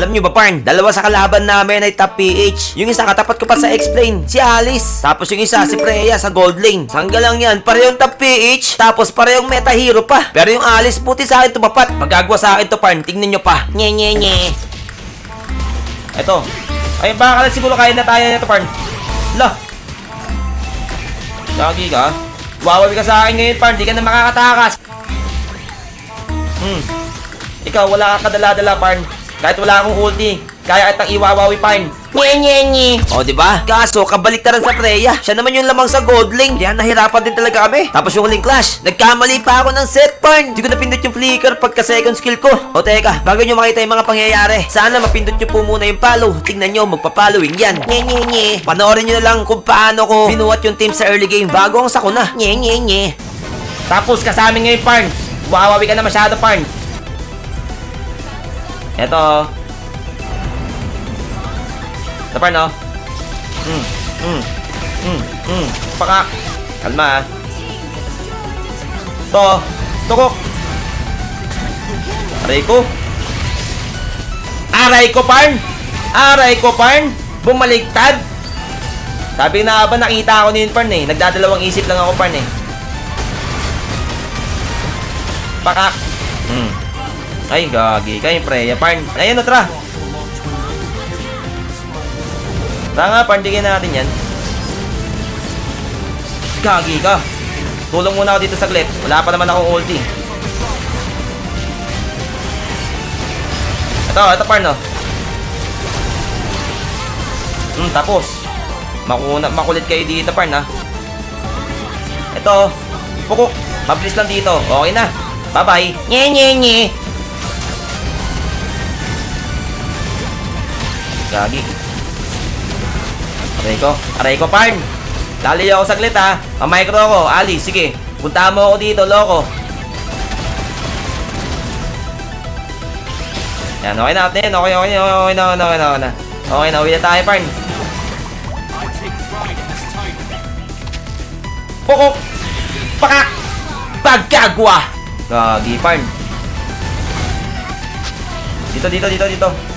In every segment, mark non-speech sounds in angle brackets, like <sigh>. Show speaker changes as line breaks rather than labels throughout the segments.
Alam nyo ba, Parn? Dalawa sa kalaban namin ay top PH. Yung isa katapat ko pa sa explain, si Alice. Tapos yung isa, si Freya sa gold lane. Sangga lang yan, parehong top PH. Tapos parehong meta hero pa. Pero yung Alice, buti sa akin tumapat. Magagawa sa akin to, Parn. Tingnan nyo pa. Nye, nye, nye. Eto. Ay, baka na siguro kaya na tayo nito, Parn. Lah. Lagi ka. Wawawi ka sa akin ngayon, Parn. Di ka na makakatakas. Hmm. Ikaw, wala kang kadala-dala, Parn. Kahit wala akong ulti, kaya kitang iwawawi, Parn. Nye, nye, nye. O, di ba? Kaso, kabaliktaran sa Freya. Siya naman yung lamang sa gold lane. Kaya nahirapan din talaga kami. Tapos yung huling clash, nagkamali pa ako ng set, Parn. Hindi ko napindot yung flicker pagka second skill ko. O, teka, bago nyo makita yung mga pangyayari, sana mapindot nyo po muna yung follow. Tingnan nyo, magpa-following yan. Nye, nye, nye. Panoorin nyo na lang kung paano ko binuhat yung team sa early game bago ang sakuna. Nye, nye, nye. Tapos kasama ngayon, Parn. Wawawi ka na masyado, Parn. Eto. Ito, Parn, oh. Mm, mm, mm, mm. Paka. Kalma, ah. To. Tukok. Aray ko. Aray ko, Parn. Aray ko, Parn. Bumaliktad. Sabi na ba nakita ako ni Parn eh. Nagdadalawang isip lang ako, Parn eh. Pakak. Hmm. Ay, gagi. Kayo, Freya, Parn. Ayan, no, tara. Tara nga, Parn. Tignan natin yan. Gagi ka. Tulong muna ako dito saglit. Wala pa naman akong ulti. Ito, ito, Parn, no. Hmm, tapos. Makuna, makulit kayo dito, Parn, ha. Ito. Pukok. Mabilis lang dito. Okay na. Bye-bye. Nye, nye, nye. Gagi. Aray ko. Aray ko, Parn. Lali ako saglit, ha. Mamicro ako. Ali, sige. Punta mo ako dito, loko. Yan, okay na natin. Okay, okay, okay, okay na, okay na, okay na, okay na. Uwi na tayo, Parn. Pukok! Pakak! Pagkagwa! Gagi, Parn. Dito, dito, dito, dito.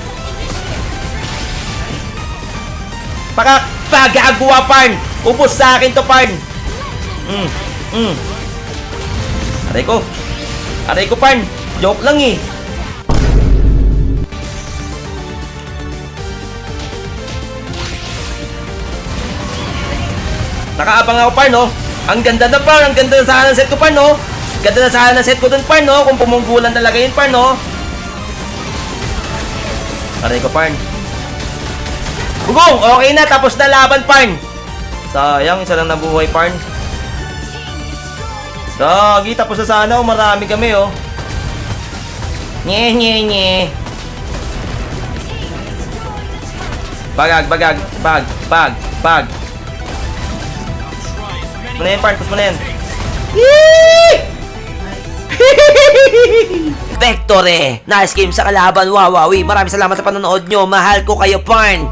Pakak! Pagkagwa, Parn! Ubus sa akin to, Parn! Mm, mm. Aray ko. Aray ko, Parn. Joke lang eh. Nakaabang ako, Parn, no? Ang ganda na, Parn. Ang ganda na sana set ko, Parn, no? Ganda na sana set ko dun, Parn, no? Kung pumunggulan talaga yun, Parn, no? Aray ko, Parn. Bugong! Okay na, tapos na laban, Parn. Sayang, isa lang nabuhay, Parn. Gagi, tapos na sana, oh. Marami kami, oh. Nye, nye, nye. Bagag, bagag, bag, bag, bag. Tapos mo na yan, Parn. Tapos mo na yan. <laughs> Vectore! Nice game sa kalaban, Wawawi. Maraming salamat sa panonood nyo. Mahal ko kayo, Parn.